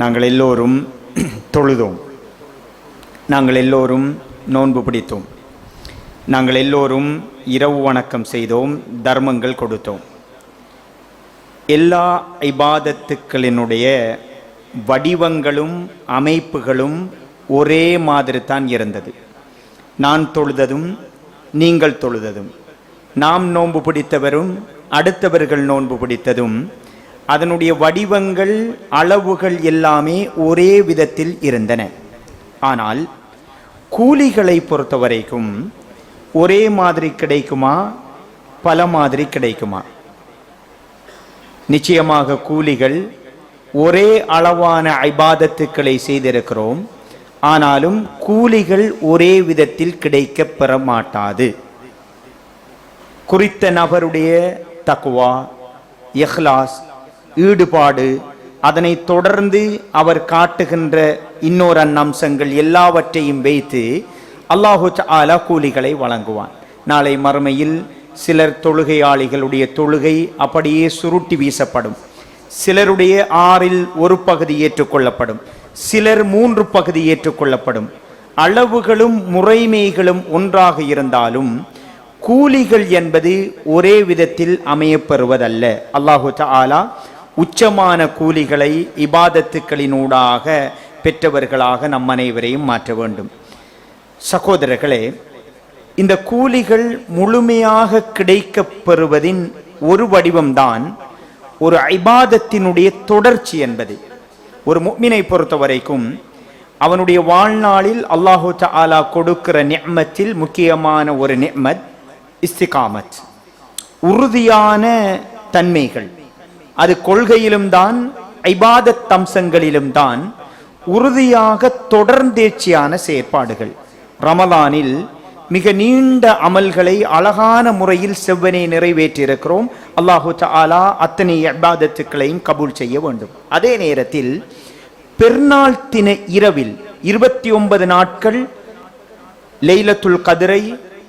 நாங்கள் எல்லோரும் தொழுதோம். நாங்கள் எல்லோரும் நோன்பு பிடித்தோம். நாங்கள் எல்லோரும் இரவு வணக்கம் செய்தோம் தர்மங்கள் கொடுத்தோம். எல்லா இபாதத்துக்களினுடைய வடிவங்களும் அமைப்புகளும் ஒரே மாதிரி தான் இருந்தது. நான் தொழுததும் நீங்கள் தொழுததும். நாம் நோன்பு பிடித்தவரும் அடுத்தவர்கள் நோன்பு பிடித்ததும் அதனுடைய வடிவங்கள் அளவுகள் எல்லாமே ஒரே விதத்தில் இருந்தன. ஆனால் கூலிகளை பொறுத்தவரைக்கும் ஒரே மாதிரி கிடைக்குமா? பல மாதிரி கிடைக்குமா? நிச்சயமாக கூலிகள் ஒரே அளவான ஐபாதத்துக்களை செய்திருக்கிறோம். ஆனாலும் கூலிகள் ஒரே விதத்தில் கிடைக்க பெற மாட்டாது. குறித்த நபருடைய தக்குவா இஹ்லாஸ் ஈடுபாடு அதனை தொடர்ந்து அவர் காட்டுகின்ற இன்னொரு அம்சங்கள் எல்லாவற்றையும் வைத்து அல்லாஹு ஆலா கூலிகளை வழங்குவான். நாளை மறுமையில் சிலர் தொழுகையாளிகளுடைய தொழுகை அப்படியே சுருட்டி வீசப்படும். சிலருடைய ஆறில் ஒரு பகுதி ஏற்றுக்கொள்ளப்படும். சிலர் மூன்று பகுதி ஏற்றுக்கொள்ளப்படும். அளவுகளும் முறைமைகளும் ஒன்றாக இருந்தாலும் கூலிகள் என்பது ஒரே விதத்தில் அமையப்பெறுவதல்ல அல்லாஹு ஆலா உச்சமான கூலிகளை இபாதத்துக்களினூடாக பெற்றவர்களாக நம் அனைவரையும் மாற்ற வேண்டும். சகோதரர்களே இந்த கூலிகள் முழுமையாக கிடைக்கப் பெறுவதின் ஒரு வடிவம்தான் ஒரு ஐபாதத்தினுடைய தொடர்ச்சி என்பது. ஒரு முக்மினை பொறுத்த வரைக்கும் அவனுடைய வாழ்நாளில் அல்லாஹு ஆலா கொடுக்கிற நெம்மத்தில் முக்கியமான ஒரு நெம்மத் இஸ்திகாமத். உறுதியான தன்மைகள். அது கொள்கையிலும் தான் ஐபாதத் அம்சங்களிலும் தான் உறுதியாக தொடர்ந்தேர்ச்சியான செயற்பாடுகள். ரமலானில் மிக நீண்ட அமல்களை அழகான முறையில் செவ்வனை நிறைவேற்றியிருக்கிறோம். அல்லாஹு தாலா அத்தனை அபாதத்துக்களையும் கபூல் செய்ய வேண்டும். அதே நேரத்தில் பெருநாள் தின இரவில் இருபத்தி ஒன்பது நாட்கள் லெய்லத்துல் கதிரை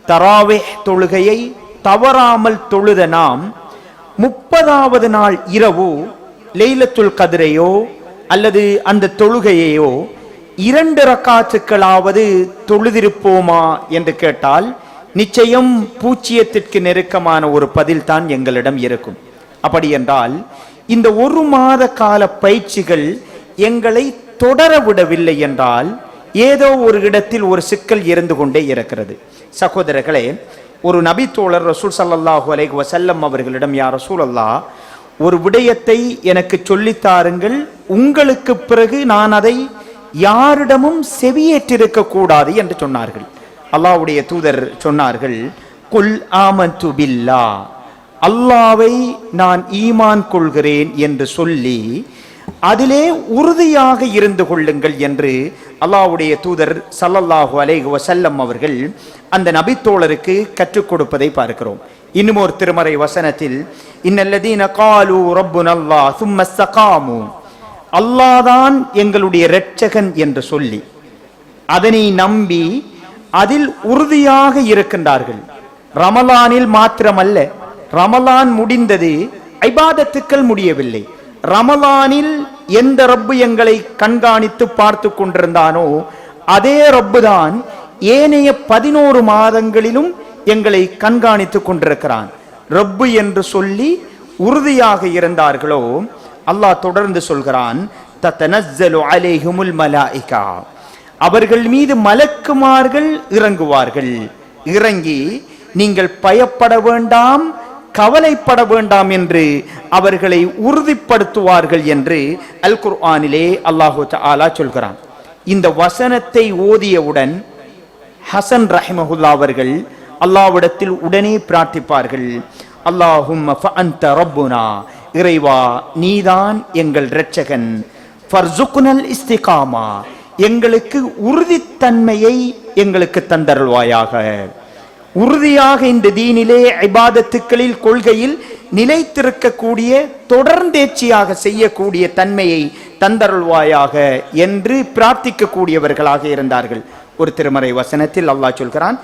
தராவே தொழுகையை தவறாமல் தொழுத நாம் முப்பதாவது நாள் இரவு லெய்லத்துல் கதிரையோ அல்லது அந்த தொழுகையையோ இரண்டு ரக்காத்துக்களாவது தொழுதிருப்போமா என்று கேட்டால் நிச்சயம் பூச்சியத்திற்கு நெருக்கமான ஒரு பதில் தான் எங்களிடம் இருக்கும். அப்படி என்றால் இந்த ஒரு மாத கால பயிற்சிகள் எங்களை தொடர விடவில்லை என்றால் ஏதோ ஒரு இடத்தில் ஒரு சிக்கல் இருந்து கொண்டே இருக்கிறது. சகோதரர்களே ஒரு நபி தோழர் ரசூல் சல்லாஹூ அலைஹ் வசல்லம் அவர்களிடம் யார் ரசூல் அல்லா ஒரு விடயத்தை எனக்கு சொல்லித்தாருங்கள் உங்களுக்கு பிறகு நான் அதை யாரிடமும் செவியேற்றிருக்க கூடாது என்று சொன்னார்கள். அல்லாவுடைய தூதர் சொன்னார்கள் குல் ஆமந்து பில்லா அல்லாவை நான் ஈமான் கொள்கிறேன் என்று சொல்லி அதிலே உறுதியாக இருந்து கொள்ளுங்கள் என்று அல்லாவுடைய தூதர் சல்லல்லாஹு அலேஹு வசல்லம் அவர்கள் அந்த நபித்தோழருக்கு கற்றுக் கொடுப்பதை பார்க்கிறோம். இன்னும் ஒரு திருமறை வசனத்தில் இன்னல்லதீன காலு ரப்பு நல்லா சும்மஸ்தகாமு அல்லாதான் எங்களுடைய இரட்சகன் என்று சொல்லி அதனை நம்பி அதில் உறுதியாக இருக்கின்றார்கள். ரமலானில் மாத்திரமல்ல ரமலான் முடிந்தது ஐபாதத்துக்கள் முடியவில்லை. ரமலானில் எந்த ரப்பு எங்களை கண்காணித்து பார்த்து கொண்டிருந்தானோ அதே ரப்பு தான் ஏனைய பதினோரு மாதங்களிலும் எங்களை கண்காணித்து கொண்டிருக்கிறான். ரப்பு என்று சொல்லி உறுதியாக இருந்தார்களோ அல்லாஹ் தொடர்ந்து சொல்கிறான் அவர்கள் மீது மலக்குமார்கள் இறங்குவார்கள். இறங்கி நீங்கள் பயப்பட வேண்டாம் கவலைப்பட வேண்டாம் என்று அவர்களை உறுதிப்படுத்துவார்கள் என்று அல் குர்ஆனிலே அல்லாஹு ஆலா சொல்கிறான். இந்த வசனத்தை ஓதியவுடன் ஹசன் ரஹிமஹுல்லா அவர்கள் அல்லாவிடத்தில் உடனே பிரார்த்திப்பார்கள். அல்லாஹும் ரப்புனா இறைவா நீதான் எங்கள் இரட்சகன். ஃபர்சுக்குனல் இஸ்திகாமா எங்களுக்கு உறுதித்தன்மையை எங்களுக்கு தந்தருள்வாயாக. உறுதியாக இந்த தீனிலே ஐபாதத்துக்களில் கொள்கையில் நிலைத்திருக்கக்கூடிய தொடர்ந்தேச்சியாக செய்யக்கூடிய தன்மையை தந்தருள்வாயாக என்று பிரார்த்திக்கக்கூடியவர்களாக இருந்தார்கள். ஒரு திருமறை வசனத்தில் அல்லாஹ் சொல்கிறான்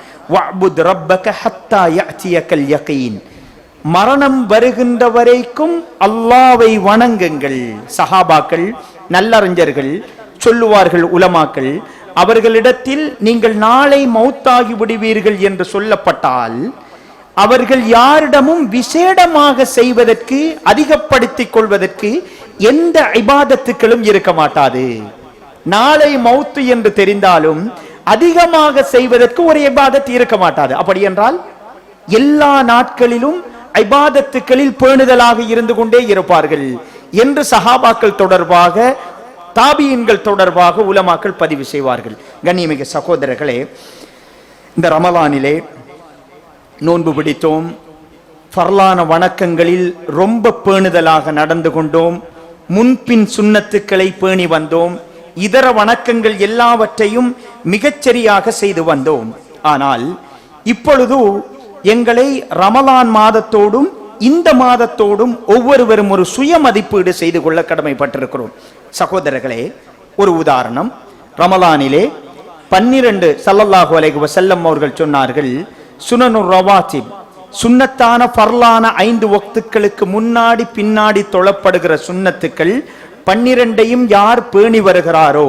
மரணம் வருகின்ற வரைக்கும் அல்லாவை வணங்குங்கள். சஹாபாக்கள் நல்லறிஞர்கள் சொல்லுவார்கள் உலமாக்கள் அவர்களிடத்தில் நீங்கள் நாளை மௌத்தாகி விடுவீர்கள் என்று சொல்லப்பட்டால் அவர்கள் யாரிடமும் விசேடமாக செய்வதற்கு அதிகப்படுத்திக் கொள்வதற்கு எந்த ஐபாதத்துக்களும் இருக்க மாட்டாது. நாளை மௌத்து என்று தெரிந்தாலும் அதிகமாக செய்வதற்கு ஒரு இபாதத் இருக்க மாட்டாது. அப்படி என்றால் எல்லா நாட்களிலும் ஐபாதத்துக்களில் பேணுதலாக இருந்து கொண்டே இருப்பார்கள் என்று சஹாபாக்கள் தொடர்பாக தாபியின்கள் தொடர்பாக உலமாக்கள் பதிவு செய்வார்கள். கண்ணியமிக சகோதரர்களே இந்த ரமலானிலே நோன்பு பிடித்தோம். ஃபர்லான வணக்கங்களில் ரொம்ப பேணுதலாக நடந்து கொண்டோம். முன்பின் சுண்ணத்துக்களை பேணி வந்தோம். இதர வணக்கங்கள் எல்லாவற்றையும் மிகச்சரியாக செய்து வந்தோம். ஆனால் இப்பொழுது எங்களை ரமலான் மாதத்தோடும் இந்த மாதத்தோடும் ஒவ்வொருவரும் ஒரு சுய மதிப்பீடு செய்து கொள்ள கடமைப்பட்டிருக்கிறோம். சகோதரர்களே ஒரு உதாரணம். ரமலானிலே பன்னிரண்டு சல்லல்லாஹு அலைகு வசல்லம் அவர்கள் சொன்னார்கள் சுனனு ரவாத்தின் சுன்னத்தான பர்லான ஐந்து வக்துக்களுக்கு முன்னாடி பின்னாடி தொழப்படுகிற சுன்னத்துக்கள் பன்னிரண்டையும் யார் பேணி வருகிறாரோ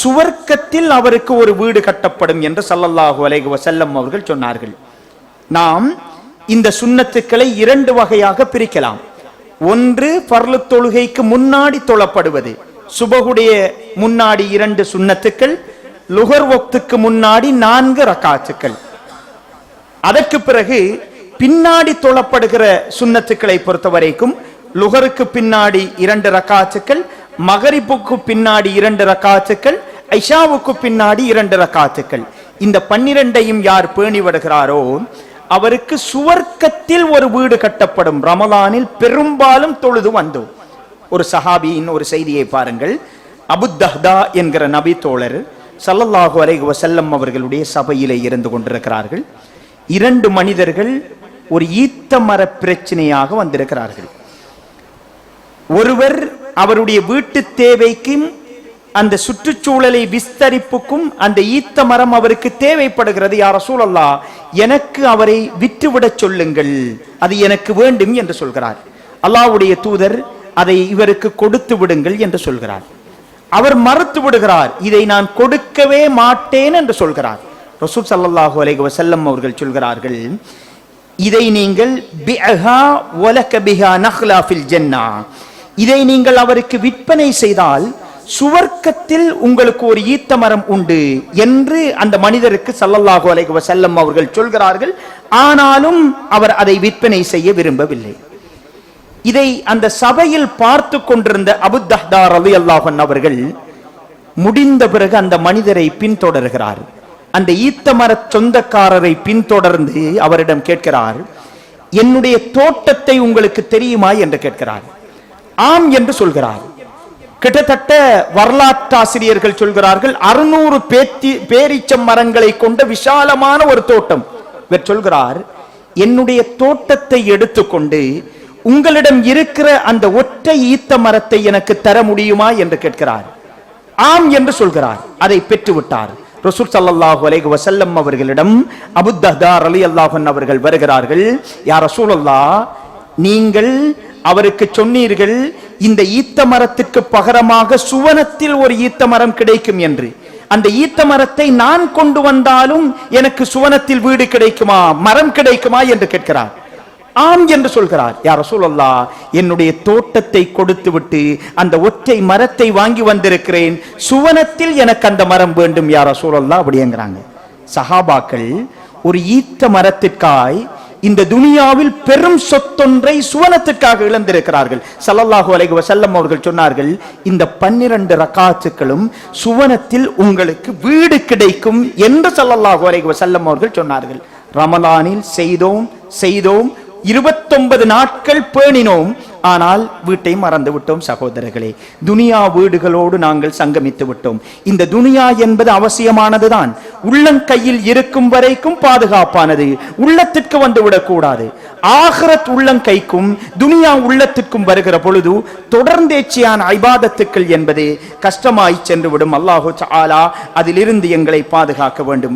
சுவர்க்கத்தில் அவருக்கு ஒரு வீடு கட்டப்படும் என்று சல்லல்லாஹு அலைகு வசல்லம் அவர்கள் சொன்னார்கள். நாம் இந்த சுண்ணத்துக்களை இரண்டு வகையாக பிரிக்கலாம். ஒன்று பர்லு தொழுகைக்கு முன்னாடி தொழப்படுவது. சுபகுடைய முன்னாடி இரண்டு சுண்ணத்துக்கள் லுகர் வக்துக்கு முன்னாடி நான்கு ரக்காத்துக்கள். அதற்கு பிறகு பின்னாடி தொழப்படுகிற சுண்ணத்துக்களை பொறுத்த வரைக்கும் லுகருக்கு பின்னாடி இரண்டு ரக்காத்துக்கள் மகரிப்புக்கு பின்னாடி இரண்டு ரக்காத்துக்கள் ஐஷாவுக்கு பின்னாடி இரண்டு ரக்காத்துக்கள். இந்த பன்னிரண்டையும் யார் பேணி வருகிறாரோ அவருக்கு சுவர்க்கத்தில் ஒரு வீடு கட்டப்படும். ரமலானில் பெரும்பாலும் தொழுது வந்தோம் ஒரு சஹாபியின் ஒரு செய்தியை பாருங்கள். அபுத்தஹ்தா என்கிற நபி தோழர் சல்லல்லாஹு அலைஹி வசல்லம் அவர்களுடைய சபையிலே இருந்து கொண்டிருக்கிறார்கள். இரண்டு மனிதர்கள் ஒரு ஈத்த மர பிரச்சனையாக வந்திருக்கிறார்கள். ஒருவர் அவருடைய வீட்டு தேவைக்கும் அந்த சுற்றுச்சூழலை விஸ்தரிப்புக்கும் அந்த ஈத்த மரம் அவருக்கு தேவைப்படுகிறது யார சூழல்லா எனக்கு அவரை விற்றுவிடச் சொல்லுங்கள். அது எனக்கு வேண்டும் என்று சொல்கிறார். அல்லாவுடைய தூதர் அதை இவருக்கு கொடுத்து விடுங்கள் என்று சொல்கிறார். அவர் மறுத்து விடுகிறார் இதை நான் கொடுக்கவே மாட்டேன் என்று சொல்கிறார். ரசூல் ஸல்லல்லாஹு அலைஹி வசல்லம் அவர்கள் சொல்கிறார்கள் இதை நீங்கள் இதை நீங்கள் அவருக்கு விற்பனை செய்தால் சுவர்க்கத்தில் உங்களுக்கு ஒரு ஈத்த மரம் உண்டு என்று அந்த மனிதருக்கு சல்லல்லாஹு அலைஹி வஸல்லம் அவர்கள் சொல்கிறார்கள். ஆனாலும் அவர் அதை விற்பனை செய்ய விரும்பவில்லை. இதை அந்த சபையில் பார்த்து கொண்டிருந்த அபுத்தஹ்தார் அலி அல்லாஹன் அவர்கள் முடிந்த பிறகு அந்த மனிதரை பின்தொடர்கிறார். அந்த ஈத்த மர சொந்தக்காரரை பின்தொடர்ந்து அவரிடம் கேட்கிறார் என்னுடைய தோட்டத்தை உங்களுக்கு தெரியுமா? என்று கேட்கிறார். ஆம் என்று சொல்கிறார். கிட்டத்தட்ட வரலாற்றாசிரியர்கள் சொல்கிறார்கள் அறுநூறு பேத்தி பேரீச்சம் மரங்களை கொண்ட விசாலமான ஒரு தோட்டம். இவர் சொல்கிறார் என்னுடைய தோட்டத்தை எடுத்துக்கொண்டு உங்களிடம் இருக்கிற அந்த ஒற்றை ஈத்த மரத்தை எனக்கு தர முடியுமா? என்று கேட்கிறார். ஆம் என்று சொல்கிறார். அதை பெற்றுவிட்டார். ரசூல் ஸல்லல்லாஹு அலைஹி வசல்லம் அவர்களிடம் அபுத்தஹார் அலி அல்லாஹன் அவர்கள் வருகிறார்கள் யார் ரசூல் அல்லா நீங்கள் அவருக்கு சொன்னீர்கள் இந்த ஈத்த மரத்திற்கு பகரமாக சுவனத்தில் ஒரு ஈத்த மரம் கிடைக்கும் என்று. அந்த ஈத்த மரத்தை நான் கொண்டு வந்தாலும் எனக்கு சுவனத்தில் வீடு கிடைக்குமா மரம் கிடைக்குமா என்று கேட்கிறார். ஆம் என்று சொல்கிறார். யார் சூழல்லா என்னுடைய தோட்டத்தை கொடுத்து விட்டு அந்த ஒற்றை மரத்தை வாங்கி வந்திருக்கிறேன். சுவனத்தில் எனக்கு அந்த மரம் வேண்டும். யார சூழல்லா அப்படிங்கிறாங்க சஹாபாக்கள் ஒரு ஈத்த மரத்திற்காய் இந்த துனியாவில் பெரும் சொத்தொன்றை சுவனத்திற்காக இழந்திருக்கிறார்கள். சல்லல்லாஹு அலைகு வசல்லம் அவர்கள் சொன்னார்கள் இந்த பன்னிரண்டு ரக்காத்துக்களும் சுவனத்தில் உங்களுக்கு வீடு கிடைக்கும் என்று சல்லல்லாஹு அலைகு வசல்லம் அவர்கள் சொன்னார்கள். ரமலானில் செய்தோம் செய்தோம் இருபத்தொன்பது நாட்கள் பேணினோம். ஆனால் வீட்டை மறந்து விட்டோம் சகோதரர்களே. துனியா வீடுகளோடு நாங்கள் சங்கமித்து விட்டோம். இந்த துனியா என்பது அவசியமானதுதான். உள்ளங்கையில் இருக்கும் வரைக்கும் பாதுகாப்பானது. உள்ளத்திற்கு வந்து விடக்கூடாது. ஆகரத் உள்ளங்கைக்கும் துனியா உள்ளத்திற்கும் வருகிற பொழுது தொடர்ந்தேச்சியான ஐபாதத்துக்கள் என்பது கஷ்டமாய் சென்று விடும். அல்லாஹு ஆலா அதிலிருந்து எங்களை பாதுகாக்க வேண்டும்.